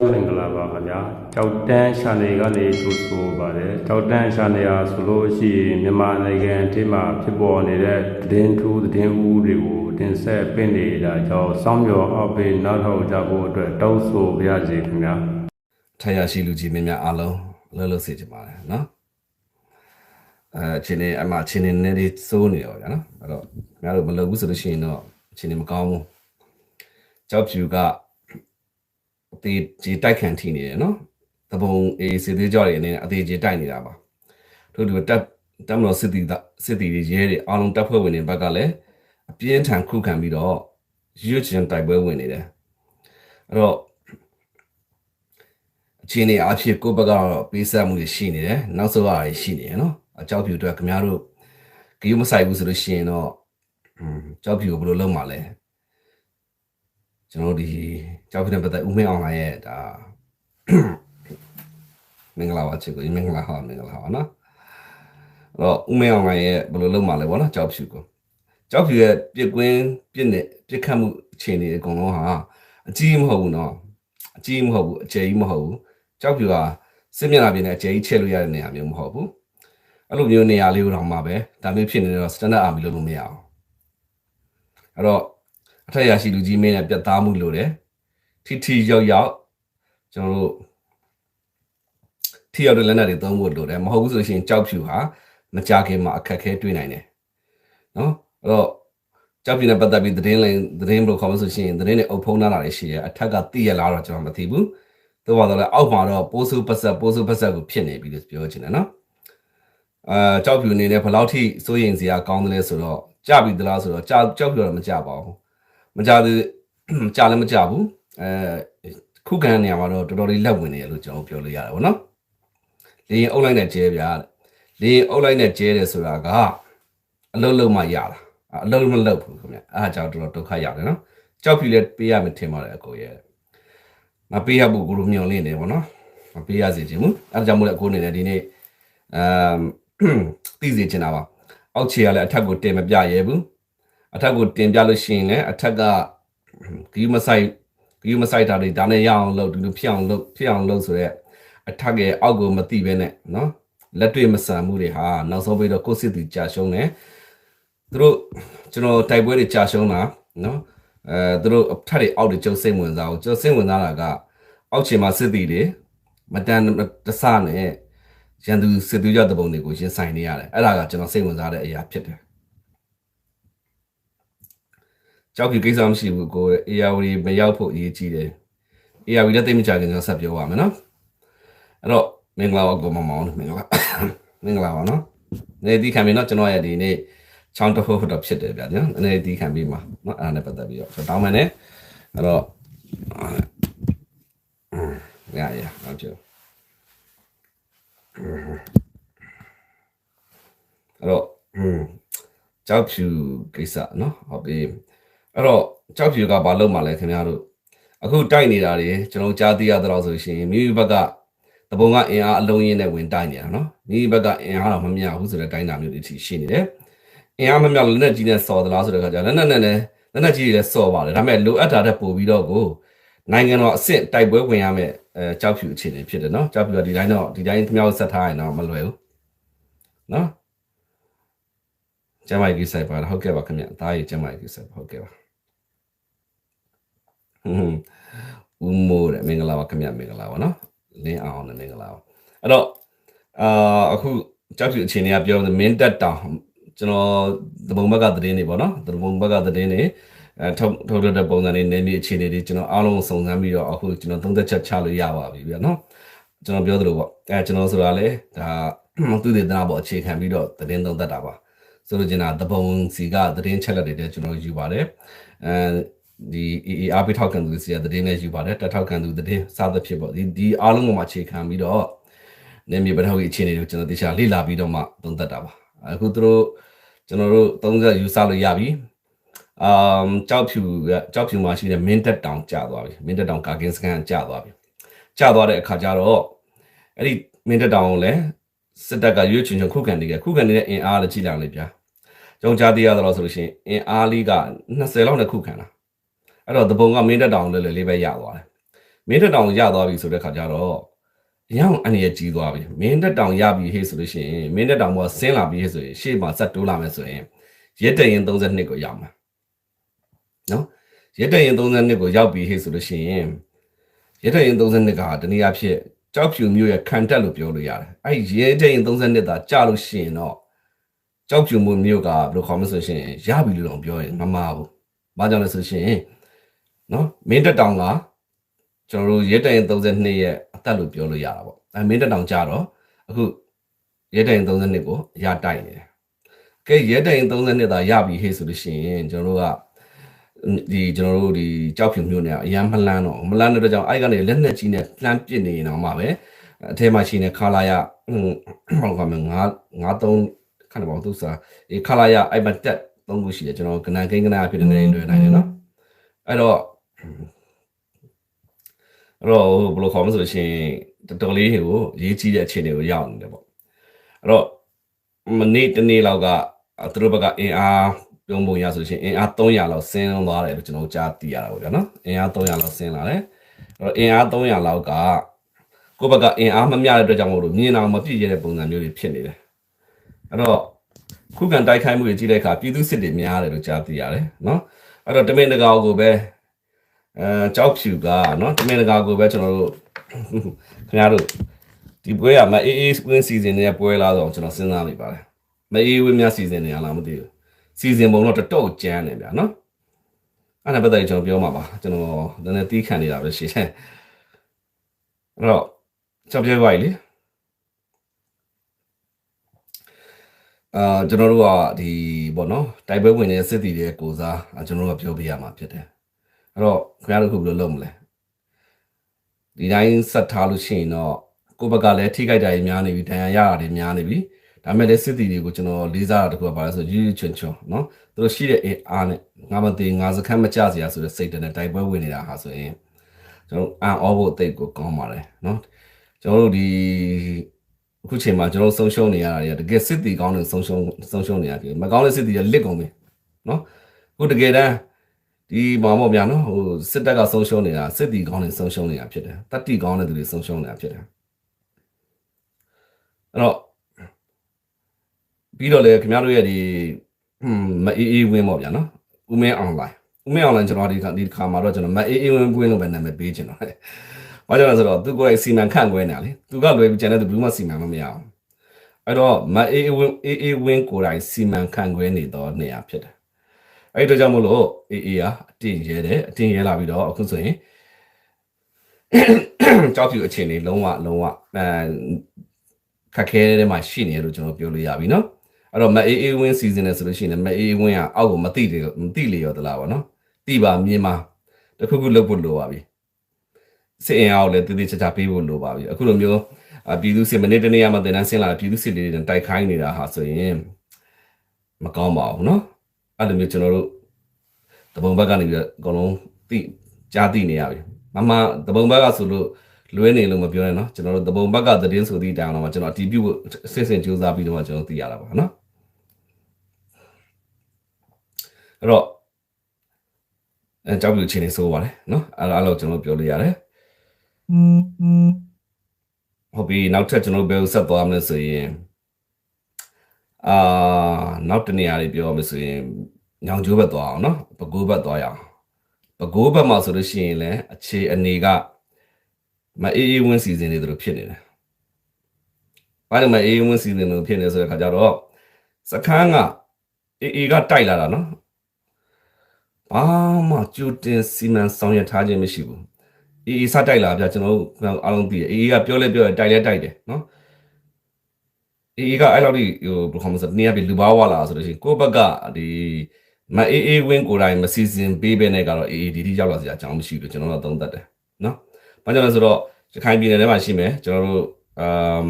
မင်္ဂလာပါခင်ဗျာကြောက်တန်းရှာနေကနေထိုးဆိုပါတယ်ကြောက်တန်းရှာနေရဆိုလို့ရှိရင်မြန်မာနိုင်ငံအထိမှာဖြစ်ပေါ်နေတဲ့သတင်းထူးသတင်းဦးတွေကိုတင်ဆက်ပင့်နေတာကြောင့်စောင်းမျော်အောက်ပေးနောက်ထောက်ကြဖို့အတွက်တောင်းဆိုပါရစေခင်ဗျာထရရှိလူကြီးမင်းများအားလုံးအလုပ်လုပ်စေချင်ပါတယ်နော်အဲချင်းနေအမချင်းနေနေလေးစိုးနေရောဗျာနော်အဲ့တော့ခင်ဗျားတို့မလုပ်ဘူးဆိုလို့ရှိရင်တော့ချင်းနေမကောင်းဘူးကြောက်ဖြူက အသေးကြီးတိုက်ခံထိနေတယ်နော်တပုံအေးစစ်သေးကြောတွေအနေနဲ့အသေးကြီးတိုက်နေတာပါတို့ဒီတက်တက်မလို့စစ်တီစစ်တီတွေရဲတွေအားလုံးတပ်ဖွဲ့ဝင်တွေဘက်ကလည်းအပြင်းထန်ခုခံပြီးတော့ရွတ်ချင်တိုက်ပွဲဝင်နေတယ်အဲ့တော့အခြေအနေအဖြစ်ကိုယ့်ဘက်ကတော့ပေးဆက်မှုတွေရှိနေတယ်နောက်ဆုံးရတွေရှိနေရနော်အကြောက်ဖြူအတွက်ခင်ဗျားတို့ဂရုမစိုက်ဘူးဆိုလို့ရှိရင်တော့อืมကြောက်ဖြူကိုဘယ်လိုလုပ်မှာလဲ ကျွန်တော်တို့ဒီကြောက်ဖြူနဲ့ပတ်သက်ဦးမင်းအောင်လိုင်းရဲ့ဒါမင်္ဂလာပါချစ်ကိုမင်္ဂလာပါမင်္ဂလာပါနော်အဲ့တော့ဦးမင်းအောင်လိုင်းရဲ့ဘယ်လိုလုပ်မှာလဲဗောနော်ကြောက်ဖြူကိုကြောက်ဖြူရဲ့ပြစ်ကွင်းပြစ်နေပြစ်ခတ်မှုအခြေအနေအကုန်လုံးဟာအကြီးမဟုတ်ဘူးနော်အကြီးမဟုတ်ဘူးအကျယ်ကြီးမဟုတ်ဘူးကြောက်ပြူကစစ်မျက်နှာပြင်နဲ့အကျဲကြီးချက်လို့ရတဲ့နေရာမျိုးမဟုတ်ဘူးအဲ့လိုမျိုးနေရာလေးကိုတော့မှပဲဒါမျိုးဖြစ်နေတော့ standard army လို့လို့မရအောင်အဲ့တော့ အထက်ရရှိလူကြီးမင်းနဲ့ပြတ်သားမှုလို့တယ်ထိထိရောက်ရောက်ကျွန်တော်တို့ထိရောက်တဲ့လက်နက်တွေသုံးဖို့လိုတယ်မဟုတ်ဘူးဆိုလို့ရှိရင်ကြောက်ဖြူဟာမကြခင်မှာအခက်ခဲတွေ့နိုင်တယ်နော်အဲ့တော့ကြောက်ပြူနဲ့ပတ်သက်ပြီးသတင်းလိန်သတင်းဘယ်လိုခေါ်မလဲဆိုရှင်သတင်းတွေအုပ်ဖုံးလာတာတွေရှိရဲအထက်ကသိရလားတော့ကျွန်တော်မသိဘူးတော့ပါတော့လေအောက်မှာတော့ပိုးစုပတ်ဆက်ပိုးစုပတ်ဆက်ကိုဖြစ်နေပြီလို့ပြောချင်တယ်နော်အာကြောက်ဖြူအနေနဲ့ဘယ်လောက်ထိစိုးရင်စရာကောင်းတယ်လဲဆိုတော့ကြပြီသလားဆိုတော့ကြောက်ကြောက်ဖြူတော့မကြပါဘူး မကြသေးကြလည်းမကြဘူးအဲခုခံနေရမှာတော့တော်တော်လေးလက်ဝင်နေရလို့ကျွန်တော်ပြောလို့ရတယ်ဗောနော်လေရင်အုပ်လိုက်နဲ့ကျဲဗျာလေရင်အုပ်လိုက်နဲ့ကျဲတယ်ဆိုတာကအလုံးလုံးမှရတာအလုံးမလုံးဘူးခင်ဗျအဲအကြောင်းတော်တော်ဒုက္ခရတယ်နော်ကြောက်ဖြူလည်းပေးရမယ်ထင်ပါတယ်အကိုရဲ့မပေးရဘူးကိုလိုမျောလင့်နေပေါ့နော်မပေးရစေချင်ဘူးအဲဒါကြောင့်မို့လဲကိုအနေနဲ့ဒီနေ့အမ်သိစေချင်တာပါအောက်ခြေကလည်းအထက်ကိုတင်မပြရဲဘူး အထက်ကိုတင်ပြလို့ရှိရင်လည်းအထက်ကဂီးမဆိုင်ဂီးမဆိုင်တာတွေဒါနဲ့ရအောင်လုပ်ဒီလိုဖြစ်အောင်လုပ်ဖြစ်အောင်လုပ်ဆိုတော့အထက်ရဲ့အောက်ကိုမသိပဲနဲ့နော်လက်တွေ့မဆန်မှုတွေဟာနောက်ဆုံးပြီးတော့ကိုယ့်စစ်တီကြာရှုံးတယ်သူတို့ကျွန်တော်တိုက်ပွဲတွေကြာရှုံးတာနော်အဲသူတို့အထက်တွေအောက်တွေကျုပ်စိတ်ဝင်စားအောင်ကျုပ်စိတ်ဝင်စားတာကအောက်ခြေမှာစစ်တီတွေမတန်တဆနဲ့ရန်သူစစ်သူကြတဲ့ပုံတွေကိုရင်ဆိုင်နေရတယ်အဲ့ဒါကကျွန်တော်စိတ်ဝင်စားတဲ့အရာဖြစ်တယ် ကြောက်ပြကိစ္စမရှိဘူးကိုအေယာဝတီမရောက်ဖို့အရေးကြီးတယ်အေယာဝတီလည်းသိမကြခင်ကျွန်တော်ဆက်ပြောပါမယ်နော်အဲ့တော့မင်္ဂလာပါကိုမမောင်မင်္ဂလာမင်္ဂလာပါနော်နေဒီခံပြီနော်ကျွန်တော်ရဲ့ဒီနေ့ချောင်းတစ်ခုတော့ဖြစ်တယ်ဗျာနော်အနေဒီခံပြီးမှာနော်အဲ့ဒါနဲ့ပတ်သက်ပြီးတော့တောင်းမယ်နဲ့အဲ့တော့ရရဟုတ်တယ်အဲ့တော့ကြောက်ဖြူကိစ္စနော်ဟုတ်ပြီ အဲ့တော့ကြောက်ဖြူကဘာလုပ်မှလဲခင်ဗျားတို့အခုတိုက်နေတာတွေကျွန်တော်ကြားသိရတော့ဆိုရှင်မိမိဘက်ကတပုံကအင်အားအလုံးရင်းနဲ့ဝင်တိုက်နေတာနော်မိမိဘက်ကအင်အားတော့မမြဘူးဆိုတဲ့တိုင်းတာမျိုးတွေရှိနေတယ်အင်အားမမြလက်နဲ့ကြီးနဲ့စော်သလားဆိုတဲ့ခါကျလက်နဲ့နဲ့လည်းလက်နဲ့ကြီးတွေလည်းစော်ပါတယ်ဒါပေမဲ့လိုအပ်တာတဲ့ပို့ပြီးတော့ကိုနိုင်ငံတော်အစ်စ်တိုက်ပွဲဝင်ရမယ်အဲကြောက်ဖြူအခြေအနေဖြစ်တယ်နော်ကြောက်ဖြူကဒီတိုင်းတော့ဒီတိုင်းမြောက်ဆက်ထားရင်တော့မလွယ်ဘူးနော်ကျမကြီးကိစ္စပါဟုတ်ကဲ့ပါခင်ဗျအသားကြီးကျမကြီးကိစ္စဟုတ်ကဲ့ပါဟွန်း ဦးမိုးတဲ့မင်္ဂလာပါခင်ဗျမင်္ဂလာပါနော်လင်းအောင်နဲ့မင်္ဂလာပါအဲ့တော့အာအခုကြောက်ဖြူအခြေအနေကပြောမင်းတက်တောင်ကျွန်တော်တပုံဘက်ကသတင်းတွေပေါ့နော်တပုံဘက်ကသတင်းတွေအဲထုတ်ထုတ်တဲ့ပုံစံတွေနေနေအခြေအနေတွေကျွန်တော်အားလုံးစုံစမ်းပြီးတော့အခုကျွန်တော်သုံးသက်ချက်ချလို့ရပါပြီဗျာနော်ကျွန်တော်ပြောသလိုပေါ့အဲကျွန်တော်ဆိုတာလေဒါသူတွေတနာပေါ့အခြေခံပြီးတော့သတင်းသုံးသက်တာပါဆိုလိုချင်တာတပုံစီကသတင်းချက်လက်တွေတဲ့ကျွန်တော်ယူပါတယ်အဲ ဒီ AAR ပေးထောက်ခံသူစီကသတင်းနဲ့ယူပါတယ်တက်ထောက်ခံသူသတင်းစသဖြင့်ပေါ့ဒီဒီအားလုံးပေါ်မှာအခြေခံပြီးတော့နေမြေပထောက်ကြီးအခြေအနေတွေကိုကျွန်တော်တရားလေ့လာပြီးတော့မှသုံးသက်တာပါအခုသူတို့ကျွန်တော်တို့30ယူဆလို့ရပြီအမ်ကြောက်ဖြူကကြောက်ဖြူမှာရှိတဲ့မင်းတက်တောင်ကျသွားပြီမင်းတက်တောင်ကာကင်းစကန်ကျသွားပြီကျသွားတဲ့အခါကျတော့အဲ့ဒီမင်းတက်တောင်ကိုလည်းစစ်တပ်ကရွေးချွင်ချွင်ခုခံနေကြခုခံနေတဲ့အင်အားလည်းကြည့်လာလေဗျာကျွန်တော်ကြားသိရတော့ဆိုလို့ရှိရင်အင်အားလေးက20လောက်နဲ့ခုခံတာ အဲ့တော့တပုံကမင်းတက်တောင်လည်းလေးပဲရသွားတယ်မင်းတက်တောင်ရသွားပြီဆိုတဲ့ခါကျတော့အရင်အနေရကြီးသွားပြီမင်းတက်တောင်ရပြီဟေ့ဆိုလို့ရှိရင်မင်းတက်တောင်ကဆင်းလာပြီဟေ့ဆိုရင်ရှေ့မှာဆက်တိုးလာမယ်ဆိုရင်ရက်တရင်32ကိုရောက်မှာနော်ရက်တရင်32ကိုရောက်ပြီဟေ့ဆိုလို့ရှိရင်ရက်တရင်32ကတနည်းအားဖြင့်ကြောက်ဖြူမျိုးရဲ့ခံတက်လို့ပြောလို့ရတယ်အဲ့ရက်တရင်32သာကြာလို့ရှိရင်တော့ကြောက်ဖြူမျိုးကဘယ်လိုခေါ်မလဲဆိုရှင်ရပြီလို့တော့ပြောရင်မမှားဘူးဘာကြောင့်လဲဆိုရှင် နော်မင်းတက်တောင်ကကျွန်တော်တို့ရဲတိုင်32ရဲ့အသက်လို့ပြောလို့ရတာပေါ့အဲမင်းတက်တောင်ကြတော့အခုရဲတိုင်32ကိုရတိုက်နေတယ်ကဲရဲတိုင်32သာရပြီဟေ့ဆိုလို့ရှိရင်ကျွန်တော်တို့ကဒီကျွန်တော်တို့ဒီကြောက်ဖြူမျိုးနဲ့အရန်မလန်းတော့မလန်းတဲ့ကြောင့်အဲ့ကနေလက်နဲ့ကြီးနဲ့လှမ်းပစ်နေရင်တော့မှပဲအထဲမှာရှိနေခါလာရဟိုဘာလို့ကမငါငါသုံးခဏပေါ့သူစားဒီခါလာရအဲ့မှာတက်သုံးခုရှိတယ်ကျွန်တော်ကနန်ကိန်းကနာဖြစ်နေနေတွေ့နိုင်တယ်နော်အဲ့တော့ အဲ့တော့ဘယ်လိုခေါ်မလဲဆိုလို့ရှိရင်တော်တော်လေးဟိုရေးကြီးတဲ့အခြေအနေကိုရောက်နေတယ်ပေါ့အဲ့တော့မနေ့တနေ့လောက်ကသူတို့ဘက်ကအင်အားပြုံးပုံရဆိုလို့ရှိရင်အင်အား300လောက်ဆင်းသွားတယ်လို့ကျွန်တော်ကြားသိရတာပေါ့ဗျာနော်အင်အား300လောက်ဆင်းလာတယ်အဲ့တော့အင်အား300လောက်ကကိုယ့်ဘက်ကအင်အားမမျှတဲ့အတွက်ကြောင့်မို့လို့မြင်အောင်မပြည့်ရတဲ့ပုံစံမျိုးတွေဖြစ်နေတယ်အဲ့တော့ခုခံတိုက်ခိုက်မှုတွေကြီးတဲ့အခါပြည်သူစစ်တွေများတယ်လို့ကြားသိရတယ်နော်အဲ့တော့တမင်တကာကိုပဲ အဲကြောက်ဖြူကနော်တမင်တကာကိုပဲကျွန်တော်တို့ခင်ဗျားတို့ဒီပွဲကမအေးအေးဝင်းစီစဉ်နေတဲ့ပွဲလားဆိုတော့ကျွန်တော်စဉ်းစားနေပါတယ်မအေးဝင်းများစီစဉ်နေရလားမသိဘူးစီစဉ်ပုံတော့တတော့ကြမ်းနေဗျာနော်အဲ့ဒါပတ်သက်ကျွန်တော်ပြောမှာပါကျွန်တော်နည်းနည်းတီးခံနေတာပဲရှိတယ်အဲ့တော့ချက်ပြဲပါလေအာကျွန်တော်တို့ကဒီပေါ့နော်တိုက်ပွဲဝင်နေတဲ့စစ်တီတွေကိုစားကျွန်တော်တို့ကပြောပြရမှာဖြစ်တယ် အဲ့တော့ခင်ဗျားတို့ခုဘယ်လိုလုပ်မလဲဒီတိုင်းဆက်ထားလို့ရှိရင်တော့ကိုယ့်ဘက်ကလည်းထိခိုက်တာတွေများနေပြီဒဏ်ရာရတာတွေများနေပြီဒါမဲ့လည်းစစ်တီတွေကိုကျွန်တော်လေးစားတာတခုကပါလဲဆိုရွရွချွန်ချွန်နော်သူတို့ရှိတဲ့အင်အားနဲ့ငါမသိငါစခန်းမကြစရာဆိုတဲ့စိတ်နဲ့တိုက်ပွဲဝင်နေတာဟာဆိုရင်ကျွန်တော်အန်အောဖို့အသိကိုကောင်းပါတယ်နော်ကျွန်တော်တို့ဒီအခုချိန်မှာကျွန်တော်ဆုံးရှုံးနေရတာတွေကတကယ်စစ်တီကောင်းတဲ့ဆုံးရှုံးဆုံးရှုံးနေရတယ်မကောင်းတဲ့စစ်တီကလစ်ကုန်ပြီနော်အခုတကယ်တမ်း ဒီမောင်မောင်ဗျာနော်ဟိုစစ်တပ်ကဆုံးရှုံးနေတာစစ်တီကောင်းတဲ့ဆုံးရှုံးနေတာဖြစ်တယ်တတိကောင်းတဲ့သူတွေဆုံးရှုံးနေတာဖြစ်တယ်အဲ့တော့ပြီးတော့လေခင်ဗျားတို့ရဲ့ဒီဟွန်းမအေးအေးဝင်းပေါ့ဗျာနော်ဦးမင်းအွန်လိုင်းဦးမင်းအွန်လိုင်းကျွန်တော်ဒီဒီခါမှာတော့ကျွန်တော်မအေးအေးဝင်းဝင်းလို့ပဲနာမည်ပေးချင်တော့တယ်ဘာကြောင့်လဲဆိုတော့သူကိုယ်စီမံခန့်ခွဲနေတာလေသူကလွယ်ပြီးကျန်တဲ့သူဘယ်မှစီမံမမရအောင်အဲ့တော့မအေးအေးဝင်းအေးအေးဝင်းကိုယ်တိုင်စီမံခန့်ခွဲနေတော့နေရဖြစ်တယ် အဲ့ဒါကြောင့်မို့လို့ AA ကအတင်ရဲတယ်အတင်ရဲလာပြီးတော့အခုဆိုရင်ကြောက်ဖြူအခြေအနေလုံးဝလုံးဝအဲခက်ခဲတဲ့မှာရှိနေလို့ကျွန်တော်ပြောလို့ရပြီနော်အဲ့တော့မ AA win season နဲ့ဆိုလို့ရှိရင်မ AA win ကအောက်ကိုမတိတယ်မတိလေရောတလားဗောနော်တိပါမြင်ပါတခုခုလုပ်ဖို့လိုပါပြီစစ်အင်အားကိုလည်းတည်တည်ချာချာပေးဖို့လိုပါပြီအခုလိုမျိုးပြည်သူစစ်မနေ့တနေ့မှတင်တန်းဆင်းလာပြည်သူစစ်တွေတိုက်ခိုင်းနေတာဟာဆိုရင်မကောင်းပါဘူးနော် အဲ့လိုမျိုးကျွန်တော်တို့တပုံဘက်ကနေပြီးတော့အကုန်လုံးတိကြားတိနေရပြီမမတပုံဘက်ကဆိုလို့လွဲနေလို့မပြောနဲ့နော်ကျွန်တော်တို့တပုံဘက်ကသတင်းဆိုသည့်တိုင်အောင်တော့ကျွန်တော်အတီးပြုတ်အစစ်အစစ်စူးစမ်းပြီးတော့ကျွန်တော်သိရတာပါနော်အဲ့တော့အဲကြောက်ပြီးချင်းနေဆိုပါလေနော်အဲ့လိုအဲ့လိုကျွန်တော်ပြောလို့ရတယ်ဟုတ်ပြီနောက်ထပ်ကျွန်တော်ဘယ်လိုဆက်သွားမလဲဆိုရင်အာနောက်တနေရာလေးပြောရမယ်ဆိုရင် ညောင်ကျိုးဘက်သွားအောင်နော်ပကိုးဘက်သွားရအောင်ပကိုးဘက်မှာဆိုလို့ရှိရင်လည်းအခြေအနေကမအေးအေးဝင်းစီစဉ်နေသလိုဖြစ်နေတယ်။ဘာလို့မအေးအေးဝင်းစီစဉ်နေလို့ဖြစ်နေဆိုတဲ့ခါကျတော့စခန်းကအေးအေးကတိုက်လာတာနော်။ဘာမှကြိုတင်စီမံဆောင်ရွက်ထားခြင်းမရှိဘူး။အေးအေးစတိုက်လာဗျာကျွန်တော်တို့အားလုံးသိတယ်။အေးအေးကပြောလဲပြောတယ်တိုက်လဲတိုက်တယ်နော်။အေးအေးကအဲ့လောက်ထိဟိုဘယ်လိုမှမဆိုနေရပြီလူပါဝါလာဆိုလို့ရှိရင်ကိုယ့်ဘက်ကဒီ မအေးအေးဝင်းကိုယ်တိုင်မစီစဉ်ပေးပဲနဲ့ကတော့အေးအေးဒီဒီရောက်လာစရာအကြောင်းမရှိဘူးကျွန်တော်တို့သုံးသပ်တယ်နော်။ဘာကြောင့်လဲဆိုတော့ရခိုင်ပြည်နယ်ထဲမှာရှိမယ်ကျွန်တော်တို့အမ်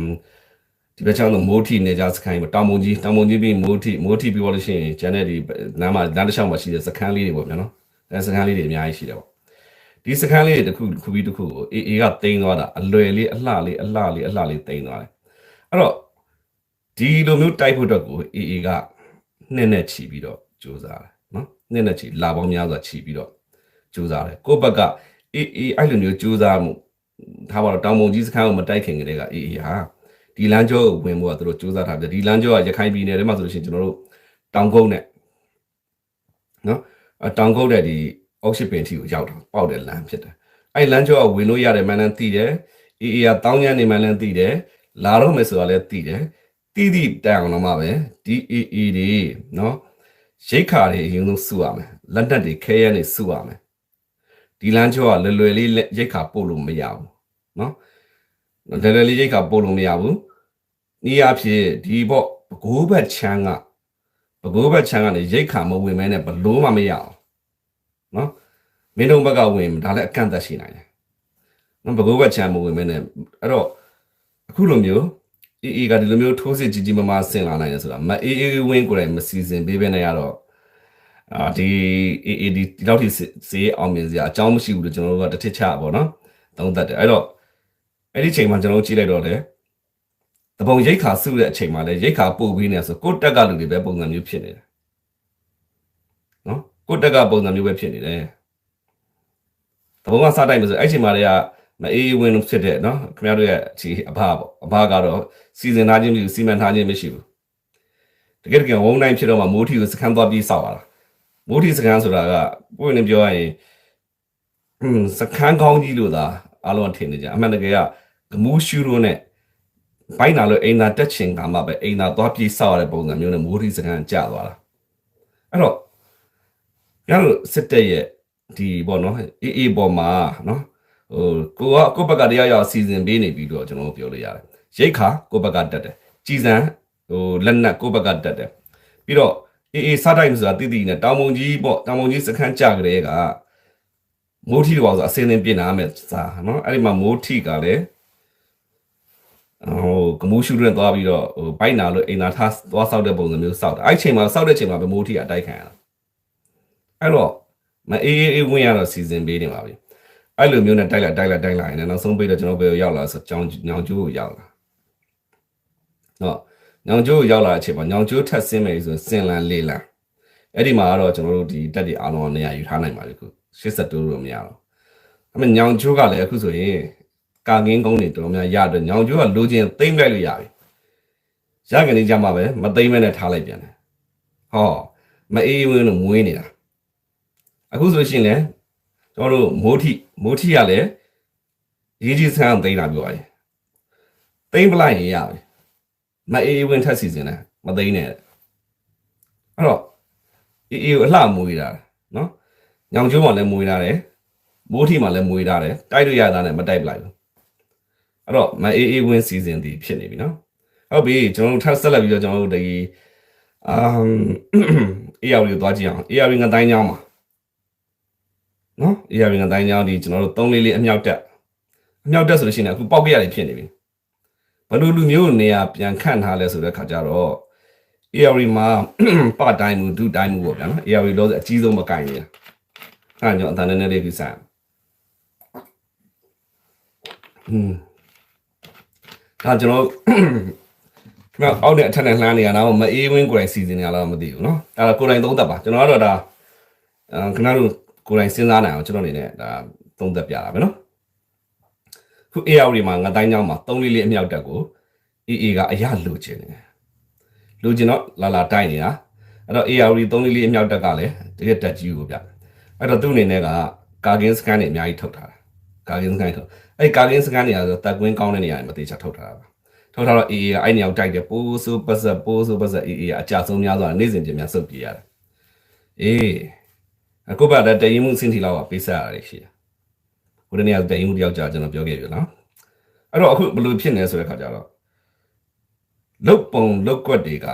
ဒီဘက်ချောင်းတော့မိုးထီနေကြစခန်းပေါ့တောင်မုံကြီးတောင်မုံကြီးပြီးမိုးထီမိုးထီပြီးတော့လို့ရှိရင်ကျန်တဲ့ဒီလမ်းမှာလမ်းတစ်လျှောက်မှာရှိတဲ့စခန်းလေးတွေပေါ့ဗျာနော်အဲစခန်းလေးတွေအများကြီးရှိတယ်ပေါ့ဒီစခန်းလေးတွေတစ်ခုတစ်ခုပြီးတစ်ခုကိုအေအေကတိန်းသွားတာအလွယ်လေးအလှလေးအလှလေးအလှလေးတိန်းသွားတယ်အဲ့တော့ဒီလိုမျိုးတိုက်ဖို့အတွက်ကိုအေအေကနှစ်နဲ့ချီပြီးတော့ ကြိုးစားတယ်နော်နှစ်နဲ့ချီလာပေါင်းများစွာချီပြီးတော့ကြိုးစားတယ်ကိုယ့်ဘက်ကအေးအေးအဲ့လိုမျိုးကြိုးစားမှုထားပါတော့တောင်ပုံကြီးစခန်းကိုမတိုက်ခင်ကတည်းကအေးအေးဟာဒီလမ်းကျောကိုဝင်ဖို့ကသူတို့ကြိုးစားထားတယ်ဒီလမ်းကျောကရခိုင်ပြည်နယ်ထဲမှာဆိုလို့ရှိရင်ကျွန်တော်တို့တောင်ကုန်းနဲ့နော်အတောင်ကုန်းတဲ့ဒီအောက်ရှိပင်ထီကိုရောက်တော့ပေါက်တဲ့လမ်းဖြစ်တယ်အဲ့လမ်းကျောကဝင်လို့ရတယ်မှန်တယ်သိတယ်အေးအေးကတောင်းညံနေမှန်လည်းသိတယ်လာတော့မယ်ဆိုတာလည်းသိတယ်တိတိတိုင်အောင်တော့မှပဲဒီအေးအေးတွေနော် ရိတ်ခါတွေအရင်ဆုံးစုရမယ်လက်နက်တွေခဲရဲနေစုရမယ်ဒီလမ်းကျောကလွယ်လွယ်လေးလက်ရိတ်ခါပို့လို့မရဘူးနော်လွယ်လွယ်လေးရိတ်ခါပို့လို့မရဘူးဤအဖြစ်ဒီပေါ့ဘကိုးဘက်ချမ်းကဘကိုးဘက်ချမ်းကနေရိတ်ခါမဝင်မဲနဲ့ဘလို့မှမရအောင်နော်မင်းတို့ဘက်ကဝင်ဒါလည်းအကန့်အသတ်ရှိနိုင်တယ်နော်ဘကိုးဘက်ချမ်းမဝင်မဲနဲ့အဲ့တော့အခုလိုမျိုး အေးအေးကဒီလိုမျိုးထိုးစစ်ကြီးကြီးမားမားဆင်လာနိုင်တယ်ဆိုတာမအေးအေးဝင်းကိုယ်တိုင်မစီစဉ်ပေးဘဲနဲ့ရတော့အာဒီ AAD ဒီလောက်ထိစေးအောင်မြင်စရာအကြောင်းမရှိဘူးလို့ကျွန်တော်တို့ကတစ်ထစ်ချပါတော့သုံးသပ်တယ်အဲ့တော့အဲ့ဒီချိန်မှာကျွန်တော်တို့ကြည့်လိုက်တော့လေတပုံရိတ်ခါစုတဲ့အချိန်မှာလေရိတ်ခါပို့ပြီးနေဆိုကိုတက်ကလူတွေပဲပုံစံမျိုးဖြစ်နေတယ်နော်ကိုတက်ကပုံစံမျိုးပဲဖြစ်နေတယ်တပုံကစားတိုက်မဆိုအဲ့ချိန်မှာတွေကမ အေးဝင်ဖြစ်တဲ့နော်ခင်ဗျားတို့ရဲ့အချီအဖပေါ့အဖကတော့စီစဉ်ထားခြင်းမရှိဘူးစီမံထားခြင်းမရှိဘူးတကယ်တကယ်ဝုန်းတိုင်းဖြစ်တော့မှမိုးထီကိုစခန်းသွားပြီးစောက်လာတာမိုးထီစခန်းဆိုတာကပွင့်နေပြောရရင်ဟွန်းစခန်းကောင်းကြီးလို့သာအားလုံးထင်နေကြအမှန်တကယ်ကဂမူးရှူရိုနဲ့ဘိုင်းနာလို့အိမ်သာတက်ချင်ကမှပဲအိမ်သာသွားပြေးစောက်ရတဲ့ပုံစံမျိုးနဲ့မိုးထီစခန်းကျသွားတာအဲ့တော့ရလို့စစ်တက်ရဲ့ဒီပေါ့နော်အေးအေးပေါ်မှာနော် ဟိုကိုကကိုဘက်ကတရားရောက်စီစဉ်ပေးနေပြီးတော့ကျွန်တော်ပြောလို့ရတယ်ရိတ်ခါကိုဘက်ကတက်တယ်ကြည်စံဟိုလက်နက်ကိုဘက်ကတက်တယ်ပြီးတော့အေးအေးစားတိုင်းဆိုတာတိတိနဲ့တောင်မုံကြီးပေါ့တောင်မုံကြီးစခန်းကြကြတဲ့ကမိုးထီတော့ဆိုအစင်းစင်းပြင်လာမယ်စာနော်အဲ့ဒီမှာမိုးထီကလည်းဟိုကမူးရှူနဲ့သွားပြီးတော့ဟိုဘိုက်နာလို့အိမ်သာထားသွားဆောက်တဲ့ပုံစံမျိုးဆောက်တာအဲ့ချိန်မှာဆောက်တဲ့ချိန်မှာပဲမိုးထီကအတိုက်ခံရတာအဲ့တော့မအေးအေးဝင်ရတော့စီစဉ်ပေးနေပါပြီ အဲ့လိုမျိုးနဲ့တိုက်လိုက်တိုက်လိုက်တိုက်လိုက်နေနောက်ဆုံးပြီးတော့ကျွန်တော်ဘယ်ကိုရောက်လာဆိုကြောင်ညောင်ကျိုးကိုရောက်လာနော်ညောင်ကျိုးကိုရောက်လာတဲ့အချိန်မှာညောင်ကျိုးထက်ဆင်းမယ်ဆိုစင်လန်လေးလန်အဲ့ဒီမှာကတော့ကျွန်တော်တို့ဒီတက်တွေအားလုံးနေရာယူထားနိုင်ပါလိမ့်ခု82လို့မရတော့အဲ့မဲ့ညောင်ကျိုးကလည်းအခုဆိုရင်ကာကင်းကုန်းတွေတော်တော်များရတော့ညောင်ကျိုးကလိုချင်သိမ့်လိုက်လို့ရပြီရကနေကြမှာပဲမသိမ့်မဲနဲ့ထားလိုက်ပြန်တယ်ဟောမအေးဝင်းလို့မွေးနေတာအခုဆိုရှင်လည်း ကျွန်တော်တို့မိုးထီမိုးထီကလည်းရေးကြီးဆန်းသိမ်းလာပြောရတယ်သိမ်းပလိုက်ရင်ရပြီမအေးဝင်ထက်စီစဉ်တယ်မသိမ်းနဲ့အဲ့တော့အေးအေးကိုအလှမွေးတာနော်ညောင်ကျိုးမှလည်းမွေးတာတယ်မိုးထီမှလည်းမွေးတာတယ်တိုက်လို့ရတာနဲ့မတိုက်ပလိုက်ဘူးအဲ့တော့မအေးအေးဝင်စီစဉ်သည်ဖြစ်နေပြီနော်ဟုတ်ပြီကျွန်တော်တို့ထပ်ဆက်လက်ပြီးတော့ကျွန်တော်တို့ဒီအမ်အေးရောက်လို့သွားကြည့်အောင်အေးရောက်ငတိုင်းညောင်းမှာ နော်အေးရရင်ငတိုင်းကြောင်းဒီကျွန်တော်တို့သုံးလေးလေးအမြောက်တက်အမြောက်တက်ဆိုလို့ရှိရင်အခုပေါက်ကြရတယ်ဖြစ်နေပြီဘယ်လိုလူမျိုးနေရာပြန်ခန့်ထားလဲဆိုတဲ့ခါကျတော့ ARI မှာပတိုင်းမှုဒုတိုင်းမှုပေါ့ဗျာနော် ARI လို့အကြီးဆုံးမကင်နေတာအဲ့ကြောင့်အတန်နဲ့လေးကိစ္စอืมဒါကျွန်တော်ခင်ဗျအောက်နဲ့အထက်နဲ့လှမ်းနေရတာမအေးဝင်းကိုယ်တိုင်စီစဉ်နေရလားမသိဘူးเนาะအဲ့ဒါကိုယ်တိုင်သုံးသပ်ပါကျွန်တော်ကတော့ဒါအဲခင်ဗျားတို့ ကိုယ်တိုင်စဉ်းစားနိုင်အောင်ကျွန်တော်အနေနဲ့ဒါသုံးသပ်ပြတာပဲနော်ခု AR တွေမှာငါတိုင်းကြောင်းမှာ3လေးလေးအမြောက်တက်ကို AA ကအရလိုချင်တယ်လိုချင်တော့လာလာတိုင်းနေတာအဲ့တော့ AR တွေ3လေးလေးအမြောက်တက်ကလည်းတကယ်တက်ကြီးကိုဗျအဲ့တော့သူ့အနေနဲ့ကကာကင်းစကန်တွေအများကြီးထုတ်ထားတာကာကင်းစကန်ထုတ်အဲ့ကာကင်းစကန်တွေကဆိုတက်ကွင်းကောင်းတဲ့နေရာမှာတေချာထုတ်ထားတာပါထုတ်ထားတော့ AA ကအဲ့နေရာကိုတိုက်တယ်ပိုးဆိုးပတ်ဆက်ပိုးဆိုးပတ်ဆက် AA ကအကြဆုံးများဆိုတာနေ့စဉ်ပြင်များစုပ်ပြေးရတယ်အေး အခုပါတဲ့တရင်မှုစင်တီလောက်ကပေးဆက်ရတယ်ရှိတယ်ဟိုတနေ့ကတရင်မှုတယောက်ကြာကျွန်တော်ပြောခဲ့ပြီနော်အဲ့တော့အခုဘယ်လိုဖြစ်နေဆိုတဲ့ခါကျတော့လုတ်ပုံလုတ်ကွက်တွေက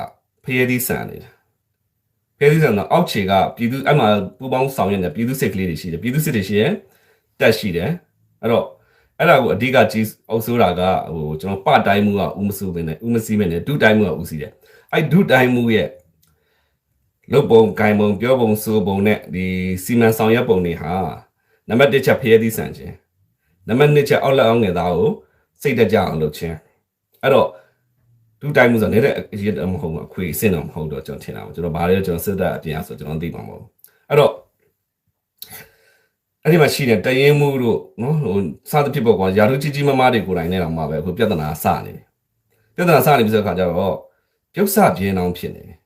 ဖျဲသီးဆန်နေတယ်ဖျဲသီးဆန်တော့အောက်ခြေကပြည်သူအဲ့မှာပူပေါင်းဆောင်ရွက်နေပြည်သူစစ်ကလေးတွေရှိတယ်ပြည်သူစစ်တွေရှိတယ်တက်ရှိတယ်အဲ့တော့အဲ့ဒါကိုအဓိကကြီးအုပ်စိုးတာကဟိုကျွန်တော်ပတိုင်းမှုကဦးမစုဘင်းနဲ့ဦးမစီးဘင်းနဲ့ဒုတိုင်းမှုကဦးစီးတယ်အဲ့ဒုတိုင်းမှုရဲ့ လုတ်ပုံဂိုင်ပုံပြောပုံဆိုပုံနဲ့ဒီစီမံဆောင်ရွက်ပုံတွေဟာနံပါတ်1ချက်ဖျဲသီးဆန်ခြင်းနံပါတ်2ချက်အောက်လက်အောက်ငယ်သားကိုစိတ်တကြအောင်လုပ်ခြင်းအဲ့တော့ဒုတိုင်းမှုဆိုနေတဲ့အရေးမဟုတ်ဘူးအခွေအစင်တော့မဟုတ်တော့ကျွန်တော်ထင်တာပါကျွန်တော်ဘာလဲကျွန်တော်စစ်တပ်အပြင်ဆိုကျွန်တော်သိမှာမဟုတ်အဲ့တော့အဲ့ဒီမှာရှိတဲ့တရင်မှုတို့နော်ဟိုစသဖြင့်ပေါ့ကွာယာတို့ကြီးကြီးမားမားတွေကိုယ်တိုင်နဲ့တော့မှပဲအခုပြဿနာစနေတယ်ပြဿနာစနေပြီဆိုတဲ့ခါကျတော့ပြုတ်ဆပြင်းအောင်ဖြစ်နေတယ်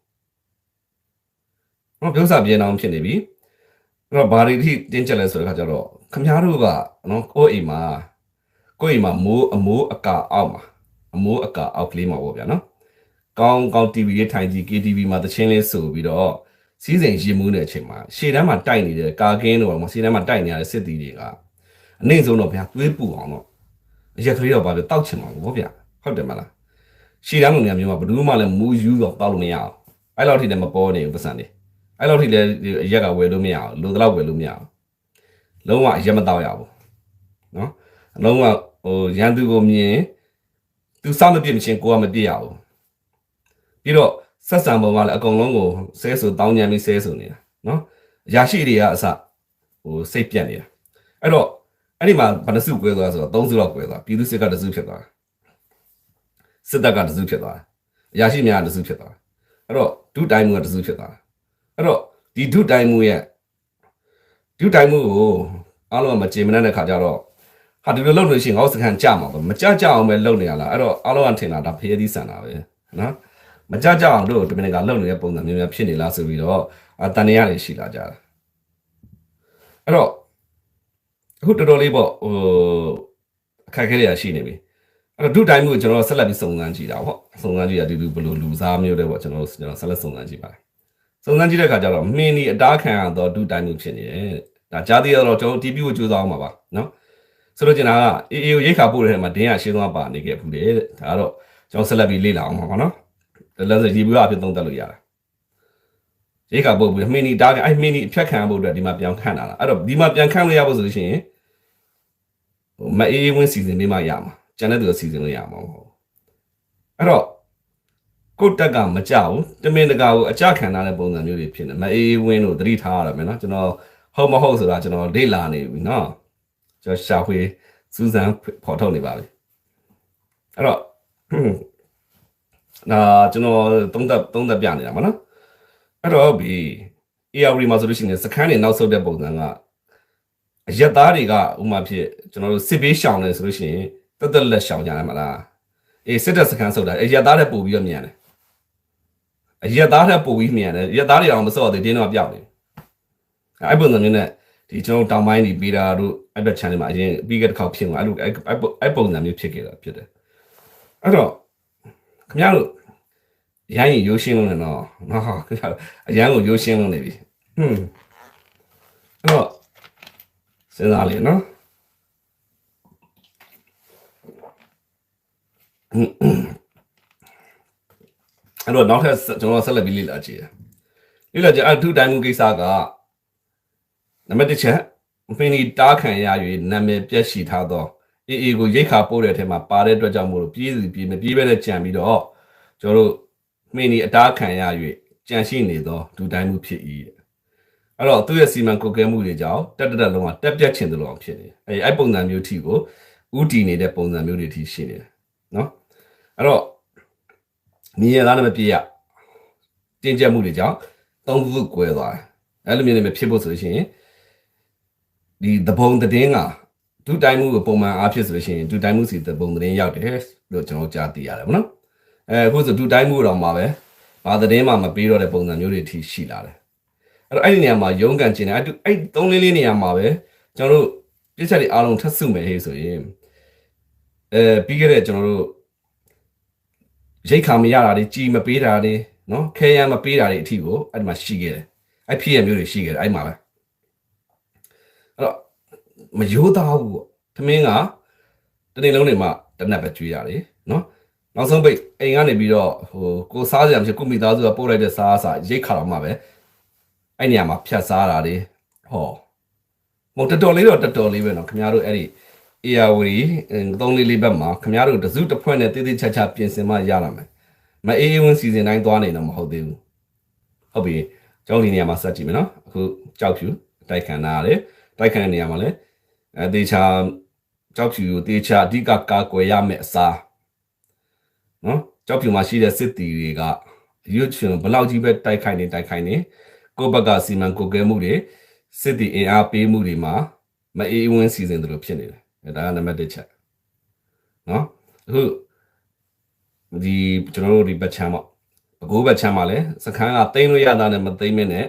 နော်ပြုတ်ဆပြင်းအောင်ဖြစ်နေပြီအဲ့တော့ဘာတွေထိတင်းကျပ်လဲဆိုတဲ့ခါကျတော့ခမားတို့ကနော်ကိုယ့်အိမ်မှာကိုယ့်အိမ်မှာမိုးအမိုးအကာအောက်မှာအမိုးအကာအောက်ကလေးမှာပေါ့ဗျာနော်ကောင်းကောင်း TV လေးထိုင်ကြည့် KTV မှာတချင်းလေးဆိုပြီးတော့စီးစိမ်ရင်မှုတဲ့အချိန်မှာရှေ့တန်းမှာတိုက်နေတဲ့ကာကင်းတို့ကရှေ့တန်းမှာတိုက်နေရတဲ့စစ်တီတွေကအနှိမ့်ဆုံးတော့ဗျာသွေးပူအောင်တော့အရက်ကလေးတော့ပါပဲတောက်ချင်မှာပေါ့ဗျာဟုတ်တယ်မလားရှေ့တန်းလုံနေမျိုးမှာဘယ်သူမှလည်းမူယူတော့တောက်လို့မရအောင်အဲ့လောက်ထိလည်းမပေါ်နေဘူးပတ်စံနေ အဲ့လောက်ထိလည်းအရက်ကဝယ်လို့မရအောင်လိုတော့ဝယ်လို့မရအောင်လုံးဝအရက်မတောက်ရဘူးနော်အလုံးဝဟိုရန်သူကိုမြင်သူစောင့်မပြစ်မချင်းကိုကမပြစ်ရဘူးပြီးတော့ဆက်ဆံပုံကလည်းအကုန်လုံးကိုဆဲဆိုတောင်းညံပြီးဆဲဆိုနေတာနော်အရာရှိတွေကအစဟိုစိတ်ပြတ်နေတာအဲ့တော့အဲ့ဒီမှာဘယ်နှစုကွဲသွားဆိုတော့သုံးစုလောက်ကွဲသွားပြည်သူစစ်ကတစ်စုဖြစ်သွားစစ်တပ်ကတစ်စုဖြစ်သွားအရာရှိများကတစ်စုဖြစ်သွားအဲ့တော့ဒုတိုင်းမှုကတစ်စုဖြစ်သွား အဲ့တော့ဒီဒုတိုင်းမှုရဲ့ဒုတိုင်းမှုကိုအားလုံးကမကြေမနက်တဲ့ခါကျတော့ဟာဒီလိုလုပ်လို့ရှိရင်ငေါ့စကန်ကြမှာပဲမကြကြအောင်ပဲလုပ်နေရလားအဲ့တော့အားလုံးကထင်တာဒါဖျဲသီးဆန်တာပဲနော်မကြကြအောင်တို့ဒိမနစ်ကလုံနေတဲ့ပုံစံမျိုးများဖြစ်နေလားဆိုပြီးတော့အတန်နေရတွေရှိလာကြတာအဲ့တော့အခုတော်တော်လေးပေါ့ဟိုအခက်အခဲတွေရှိနေပြီအဲ့တော့ဒုတိုင်းမျိုးကျွန်တော်ဆက်လက်ပြီးစုံစမ်းကြည့်တာပေါ့စုံစမ်းကြည့်ရဒီလူဘယ်လိုလူစားမျိုးတွေပေါ့ကျွန်တော်တို့ကျွန်တော်ဆက်လက်စုံစမ်းကြည့်ပါတယ် စုံစမ်းကြည့်တဲ့အခါကျတော့မင်းဒီအတားခံရတော့ဒုတိုင်းမျိုးဖြစ်နေတယ်ဒါကြားသေးတော့ကျွန်တော် TP ကိုကြိုးစားအောင်ပါပါနော်ဆိုတော့ကျွန်တော်ကအေးအေးကိုရိတ်ခါပို့တဲ့ထဲမှာဒင်းရရှင်းသွားပါနေခဲ့ဘူးလေဒါကတော့ကျွန်တော်ဆက်လက်ပြီးလေ့လာအောင်ပါပါနော်လက်စရီဘူးအဖြစ်သုံးသပ်လို့ရတာရိတ်ခါပုတ်ပြီးမင်းနီတားကအဲ့မင်းနီအဖြတ်ခံဖို့အတွက်ဒီမှာပြန်ခန့်တာလားအဲ့တော့ဒီမှာပြန်ခန့်လို့ရဖို့ဆိုလို့ရှိရင်ဟိုမအေးဝင်းစီစဉ်လေးမှရမှာကျန်တဲ့သူကစီစဉ်လို့ရမှာမဟုတ်အဲ့တော့ ကိုတက်ကမကြဘူးတမင်တကာကိုအကြခံထားတဲ့ပုံစံမျိုးတွေဖြစ်နေမအေးဝင်းတို့သတိထားရမယ်နော်ကျွန်တော်ဟုတ်မဟုတ်ဆိုတာကျွန်တော်လေ့လာနေပြီနော်ကျွန်တော်ရှာဖွေစူးစမ်းဖော်ထုတ်နေပါပြီအဲ့တော့အာကျွန်တော်သုံးသက်သုံးသက်ပြနေတာပါနော်အဲ့တော့ဘီ AR မှာဆိုလို့ရှိရင်စခန်းတွေနောက်ဆုတ်တဲ့ပုံစံကအရက်သားတွေကဥမာဖြစ်ကျွန်တော်တို့စစ်ပေးရှောင်နေဆိုလို့ရှိရင်တက်တက်လက်ရှောင်ကြတယ်မလားအေးစစ်တပ်စခန်းဆုတ်တာအရက်သားတွေပို့ပြီးတော့မြန်တယ် အရက်သားတွေပို့ပြီးမြန်တယ်ရက်သားတွေအောင်မစော့သေးတင်းတော့ပြောက်နေအဲ့ပုံစံမျိုးနဲ့ဒီကျွန်တော်တောင်ပိုင်းတွေပေးတာတို့အဲ့ဘက် channel မှာအရင်ပြီးခဲ့တဲ့ခေါက်ဖြစ်မှာအဲ့လိုအဲ့အဲ့ပုံစံမျိုးဖြစ်ခဲ့တာဖြစ်တယ်အဲ့တော့ခင်ဗျားတို့ရိုင်းရင်ရိုးရှင်းလို့လည်းတော့နော်ခင်ဗျားတို့အရန်ကိုရိုးရှင်းလို့နေပြီဟွန်းအဲ့တော့စဉ်းစားလေနော် အဲ့တော့နောက်ထပ်ကျွန်တော်ဆက်လက်ပြီးလေ့လာကြည့်တယ်လေ့လာကြအထူးတိုင်းမှုကိစ္စကနံပါတ်1ချက်ဖင်နီတားခံရ၍နာမည်ပြက်ရှိထားသောအေးအေးကိုရိတ်ခါပို့တဲ့ထဲမှာပါတဲ့အတွက်ကြောင့်မို့လို့ပြေးစီပြေးမပြေးပဲနဲ့ကြံပြီးတော့ကျွန်တော်တို့မင်းဒီအတားခံရ၍ကြံရှိနေသောဒူတိုင်းမှုဖြစ်၏အဲ့တော့သူ့ရဲ့စီမံကုတ်ကဲမှုတွေကြောင့်တက်တက်လုံးကတက်ပြတ်ချင်တယ်လို့အောင်ဖြစ်နေအဲ့အဲ့ပုံစံမျိုးထီကိုဥတီနေတဲ့ပုံစံမျိုးတွေထီရှိနေတယ်နော်အဲ့တော့ နေရသားနဲ့မပြည့်ရတင်းကျပ်မှုတွေကြောင့်သုံးခုကွဲသွားတယ်အဲ့လိုမျိုးနဲ့ဖြစ်ဖို့ဆိုလို့ရှိရင်ဒီသဘုံတည်င်းကဒုတိုင်းမှုကိုပုံမှန်အားဖြစ်ဆိုလို့ရှိရင်ဒုတိုင်းမှုစီသဘုံတည်င်းရောက်တယ်လို့ကျွန်တော်ကြားသိရတယ်ဗောနော်အဲအခုဆိုဒုတိုင်းမှုတော့မှာပဲဘာသတင်းမှမပေးတော့တဲ့ပုံစံမျိုးတွေထိရှိလာတယ်အဲ့တော့အဲ့ဒီနေရာမှာရုံးကန်ကျင်တယ်အဲ့အဲ့သုံးလေးလေးနေရာမှာပဲကျွန်တော်တို့ပြစ်ချက်တွေအားလုံးထပ်စုမယ်ဟေးဆိုရင်အဲပြီးခဲ့တဲ့ကျွန်တော်တို့ ရိတ်ခါမရတာတွေကြည်မပေးတာတွေနော်ခဲရန်မပေးတာတွေအထိကိုအဲ့ဒီမှာရှိခဲ့တယ်အဲ့ဖြစ်ရမျိုးတွေရှိခဲ့တယ်အဲ့မှာပဲအဲ့တော့မယိုးသားဘူးပေါ့သမင်းကတနေ့လုံးနေမှတနက်ပဲကြွေးရတယ်နော်နောက်ဆုံးပိတ်အိမ်ကနေပြီးတော့ဟိုကိုစားစရာမရှိကိုမိသားစုကပို့လိုက်တဲ့စားအစာရိတ်ခါတော့မှပဲအဲ့နေရာမှာဖြတ်စားတာတွေဟောမဟုတ်တော်တော်လေးတော့တော်တော်လေးပဲနော်ခင်ဗျားတို့အဲ့ဒီ အေယာဝတီသုံးလေးလေးဘက်မှာခင်ဗျားတို့တစုတစ်ဖွဲ့နဲ့တေးသေးချာချာပြင်ဆင်မှရလာမယ်မအေးအေးဝင်းစီစဉ်တိုင်းသွားနေတော့မဟုတ်သေးဘူးဟုတ်ပြီကျောင်းဒီနေရာမှာစက်ကြည့်မယ်နော်အခုကြောက်ဖြူတိုက်ခံတာရတယ်တိုက်ခံတဲ့နေရာမှာလည်းအဲတေချာကြောက်ဖြူကိုတေချာအဓိကကာကွယ်ရမယ်အစားနော်ကြောက်ဖြူမှာရှိတဲ့စစ်တီတွေကရွတ်ချွန်ဘလောက်ကြီးပဲတိုက်ခိုက်နေတိုက်ခိုက်နေကိုယ့်ဘက်ကစီမံကိုယ်ကဲမှုတွေစစ်တီအင်အားပေးမှုတွေမှာမအေးဝင်းစီစဉ်တယ်လို့ဖြစ်နေတယ်အဲ ဒါကနံပါတ်1ချက်နော်အခုဒီကျွန်တော်တို့ဒီဘက်ချမ်းပေါ့ဘကိုးဘက်ချမ်းမှာလဲစခန်းကတိမ့်လို့ရတာနဲ့မသိမ့်မနဲ့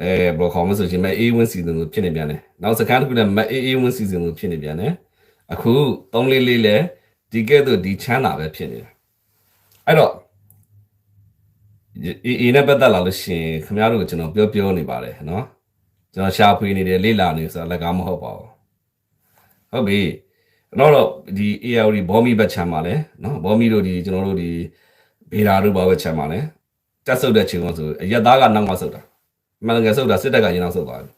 အဲဘယ်လိုခေါ်မလဲဆိုရင်မအေးဝင်းစီစဉ်လို့ဖြစ်နေပြန်တယ်နောက်စခန်းတစ်ခုနဲ့မအေးအေးဝင်းစီစဉ်လို့ဖြစ်နေပြန်တယ်အခု3လေးလေးလဲဒီကဲ့သို့ဒီချမ်းသာပဲဖြစ်နေတယ်အဲ့တော့အေးအေးနဲ့ပတ်သက်လာလို့ရှိရင်ခင်ဗျားတို့ကကျွန်တော်ပြောပြောနေပါတယ်နော်ကျွန်တော်ရှာဖွေနေတယ်လေ့လာနေဆိုတာလည်းကားမဟုတ်ပါဘူး ဟုတ်ပြီတော့တော့ဒီ ARD ဘောမီဘက်ချမ်းပါလဲနော်ဘောမီတို့ဒီကျွန်တော်တို့ဒီဘေရာတို့ဘာဘက်ချမ်းပါလဲတက်ဆုပ်တဲ့ချိန်ကဆိုအရက်သားကနောက်မှဆုပ်တာမန်ငယ်ဆုပ်တာစစ်တပ်ကရင်နောက်ဆုပ်သွားတယ်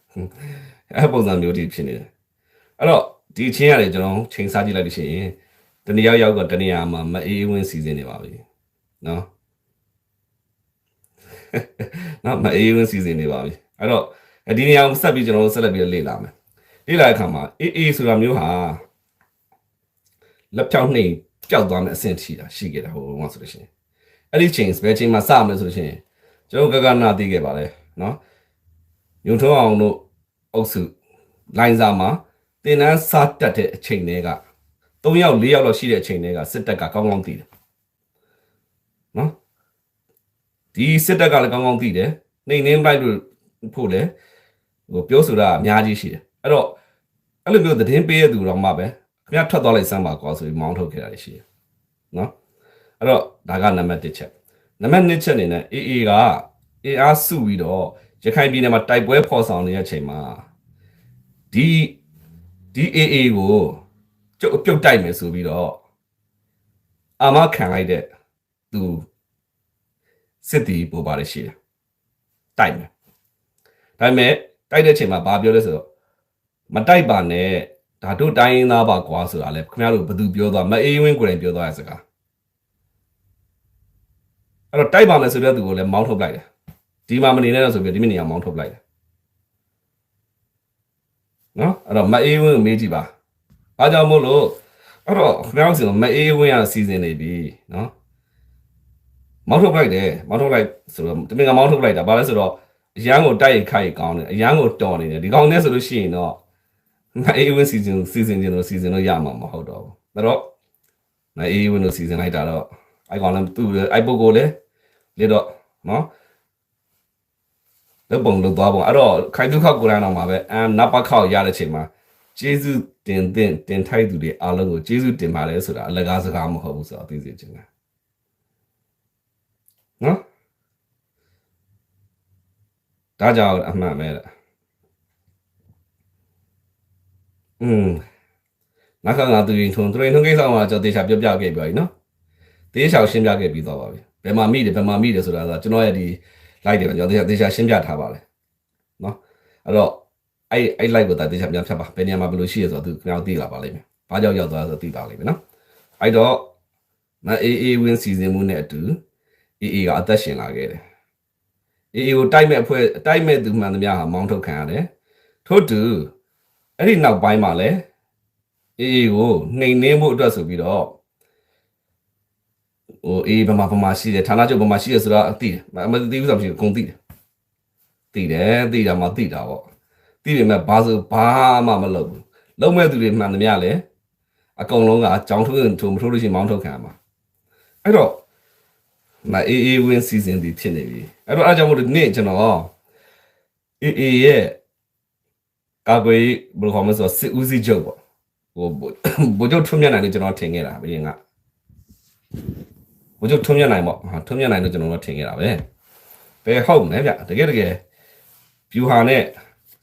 အဲ့ပုံစံမျိုးတိဖြစ်နေတယ်အဲ့တော့ဒီချင်းရတယ်ကျွန်တော်ချိန်စားကြည့်လိုက်လို့ရှိရင်တနည်းရောက်ရောက်ကတနည်းအားမှာမအေးဝင်းစီစဉ်နေပါပြီနော်နော်မအေးဝင်းစီစဉ်နေပါပြီအဲ့တော့ဒီနေရာကိုဆက်ပြီးကျွန်တော်တို့ဆက်လက်ပြီးလေ့လာမယ် လေ့လာတဲ့အခါမှာအေးအေးဆိုတာမျိုးဟာလက်ဖြောင်းနှိမ်ပျောက်သွားမယ့်အဆင့်ရှိတာရှိခဲ့တာဟိုမှာဆိုလို့ရှိရင်အဲ့ဒီချိန်ဘယ်ချိန်မှာစမလဲဆိုလို့ရှိရင်ကျွန်တော်ကကနာသိခဲ့ပါလေနော်ညုံထုံးအောင်တို့အုပ်စုလိုင်းစာမှာတင်နန်းစားတက်တဲ့အချိန်တွေက3ယောက်4ယောက်လောက်ရှိတဲ့အချိန်တွေကစစ်တပ်ကကောင်းကောင်းသိတယ်နော်ဒီစစ်တပ်ကလည်းကောင်းကောင်းသိတယ်နှိမ်နှင်းလိုက်လို့ဖို့လေဟိုပြောဆိုတာအများကြီးရှိတယ် အဲ့တော့အဲ့လိုမျိုးသတင်းပေးရသူတော့မှပဲခင်ဗျားထွက်သွားလိုက်စမ်းပါကွာဆိုပြီးမောင်းထုတ်ခဲ့တာရှိတယ်နော်အဲ့တော့ဒါကနံပါတ်1ချက်နံပါတ်2ချက်အနေနဲ့ AA ကအင်အားစုပြီးတော့ရခိုင်ပြည်နယ်မှာတိုက်ပွဲဖော်ဆောင်နေတဲ့အချိန်မှာဒီဒီ AA ကိုကျုပ်ပြုတ်တိုက်မယ်ဆိုပြီးတော့အာမခံလိုက်တဲ့သူစစ်တီပို့ပါတယ်ရှိတယ်တိုက်မယ်ဒါပေမဲ့တိုက်တဲ့အချိန်မှာဘာပြောလဲဆိုတော့ မတိုက်ပါနဲ့ဒါတို့တိုင်းရင်းသားပါကွာဆိုတာလဲခင်ဗျားတို့ဘယ်သူပြောသွားမအေးဝင်းကိုယ်တိုင်ပြောသွားတဲ့စကားအဲ့တော့တိုက်ပါမယ်ဆိုတဲ့သူကိုလည်းမောင်းထုတ်လိုက်တယ်ဒီမှာမနေနဲ့တော့ဆိုပြီးဒီမနေအောင်မောင်းထုတ်လိုက်တယ်နော်အဲ့တော့မအေးဝင်းကိုမေးကြည့်ပါအားကြောင့်မို့လို့အဲ့တော့ခင်ဗျားတို့စီမအေးဝင်းရစီစဉ်နေပြီနော်မောင်းထုတ်လိုက်တယ်မောင်းထုတ်လိုက်ဆိုတော့တမင်ကမောင်းထုတ်လိုက်တာဘာလဲဆိုတော့အရန်ကိုတိုက်ရိုက်ခိုက်ကောင်းတယ်အရန်ကိုတော်နေတယ်ဒီကောင်နဲ့ဆိုလို့ရှိရင်တော့ မအေးဝင်းစီစဉ်စီစဉ်ခြင်းလို့စီစဉ်လို့ရမှာမဟုတ်တော့ဘူးဒါတော့မအေးဝင်းလို့စီစဉ်လိုက်တာတော့အိုက်ကောင်လည်းသူ့အိုက်ပုတ်ကိုလည်းလေတော့နော်လက်ပုံလို့သွားပုံအဲ့တော့ခိုင်ဒုခောက်ကိုရမ်းတော့မှာပဲအမ်နပခောက်ရတဲ့ချိန်မှာကျေးဇူးတင်တင်တင်ထိုက်သူတွေအားလုံးကိုကျေးဇူးတင်ပါတယ်ဆိုတာအလကားစကားမဟုတ်ဘူးဆိုတော့သိစေချင်တယ်နော်ဒါကြောင့်အမှန်ပဲလား อืมနောက်ကငါသူရင်ထုံသူရင်ထုံကိစ္စမှာကျွန်တော်တေချာပြောပြခဲ့ပြီနော်တေချာရှင်းပြခဲ့ပြီးသွားပါပြီဘယ်မှာမိတယ်ဘယ်မှာမိတယ်ဆိုတာကကျွန်တော်ရဲ့ဒီ live တွေမှာကျွန်တော်တေချာရှင်းပြထားပါလေနော်အဲ့တော့အဲ့အဲ့ live ကိုတေချာပြန်ဖြတ်ပါဘယ်နေရာမှာဘယ်လိုရှိရဆိုတော့သူခင်ဗျားသိလာပါလိမ့်မယ်ဘာကြောင့်ရောက်သွားဆိုတော့သိပါလိမ့်မယ်နော်အဲ့တော့မအေးအေးဝင်းစီစဉ်မှုနဲ့အတူအေးအေးကအသက်ရှင်လာခဲ့တယ်အေးအေးကိုတိုက်မဲ့အဖွဲ့တိုက်မဲ့သူမှန်သမျှဟာမောင်းထုတ်ခံရတယ်ထို့တူ အဲ့ဒီနောက်ပိုင်းမှာလည်းအေးအေးကိုနှိမ်နှင်းဖို့အတွက်ဆိုပြီးတော့ဟိုအေးဗမာဗမာရှိတယ်ဌာနချုပ်ဗမာရှိတယ်ဆိုတော့သိတယ်မသိဘူးဆိုတော့အကုန်သိတယ်သိတယ်သိတာမှသိတာပေါ့သိပေမဲ့ဘာဆိုဘာမှမလုပ်ဘူးလုံးမဲ့သူတွေမှန်သမျှလည်းအကုန်လုံးကအကြောင်းထိုးထိုးမထိုးလို့ရှိရင်မောင်းထုတ်ခံရမှာအဲ့တော့မအေးအေးဝင်းစီစဉ်ဒီဖြစ်နေပြီအဲ့တော့အားကြောင့်မို့လို့နေ့ကျွန်တော်အေးအေးရဲ့ ကာကွယ်ဘယ်လိုခေါ်မလဲဆိုတော့စစ်ဦးစီးချုပ်ပေါ့ဟိုဘိုးချုပ်ထွန်းမြတ်နိုင်လို့ကျွန်တော်ထင်ခဲ့တာဘယ်ရင်ကဘိုးချုပ်ထွန်းမြတ်နိုင်ပေါ့ဟာထွန်းမြတ်နိုင်လို့ကျွန်တော်တို့ထင်ခဲ့တာပဲဘယ်ဟုတ်လဲဗျတကယ်တကယ်ဖြူဟာနဲ့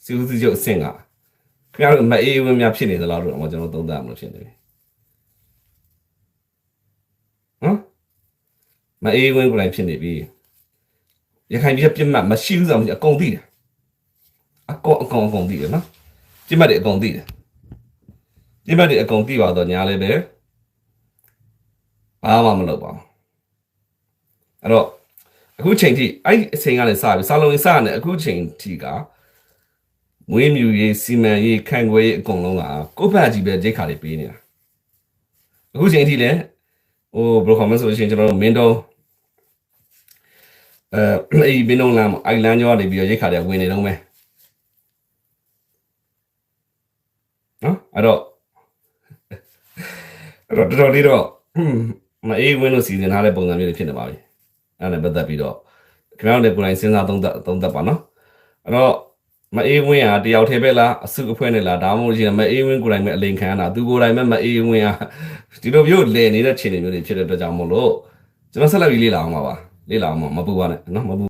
စစ်ဦးစီးချုပ်အဆင့်ကခင်ဗျားတို့မအေးဝင်းများဖြစ်နေသလားလို့တော့ကျွန်တော်သုံးသပ်မလို့ဖြစ်နေပြီဟမ်မအေးဝင်းကိုလည်းဖြစ်နေပြီရခိုင်ပြည်ပြစ်မှတ်မရှိဘူးဆိုတော့အကုန်သိတယ် အကုန်အကုန်အကုန်သိတယ်နော်ပြစ်မှတ်တွေအကုန်သိတယ်ပြစ်မှတ်တွေအကုန်သိပါတော့ညာလည်းပဲဘာမှမလုပ်ပါဘူးအဲ့တော့အခုချိန်ထိအဲ့အချိန်ကလည်းစပြီစာလုံးစရတယ်အခုချိန်ထိကမွေးမြူရေးစီမံရေးခံွယ်ရေးအကုန်လုံးကကိုယ့်ဘက်ကြီးပဲဂျိတ်ခါတွေပေးနေတာအခုချိန်ထိလည်းဟိုဘယ်လိုခေါ်မလဲဆိုလို့ရှိရင်ကျွန်တော်တို့မင်းတော့အဲအဲ့ဒီဘင်းလုံးလမ်းအိုင်လန်ကျော်ကနေပြီးတော့ရိတ်ခါတွေဝင်နေတော့မယ် အဲ့တော့အဲ့တော့တော်တော်လေးတော့မအေးဝင်းလို့စီစဉ်ထားတဲ့ပုံစံမျိုးတွေဖြစ်နေပါပြီအဲ့ဒါနဲ့ပတ်သက်ပြီးတော့ခင်ဗျားတို့လည်းကိုယ်တိုင်စဉ်းစားသုံးသပ်သုံးသပ်ပါနော်အဲ့တော့မအေးဝင်းကတယောက်တည်းပဲလားအစုအဖွဲ့နဲ့လားဒါမှမဟုတ်ရှင်မအေးဝင်းကိုယ်တိုင်ပဲအလိန်ခံရတာသူကိုယ်တိုင်ပဲမအေးဝင်းကဒီလိုမျိုးလဲနေတဲ့ခြေနေမျိုးတွေဖြစ်တဲ့အတွက်ကြောင့်မို့လို့ကျွန်တော်ဆက်လက်ပြီးလေ့လာအောင်ပါပါလေ့လာအောင်ပါမပူပါနဲ့နော်မပူ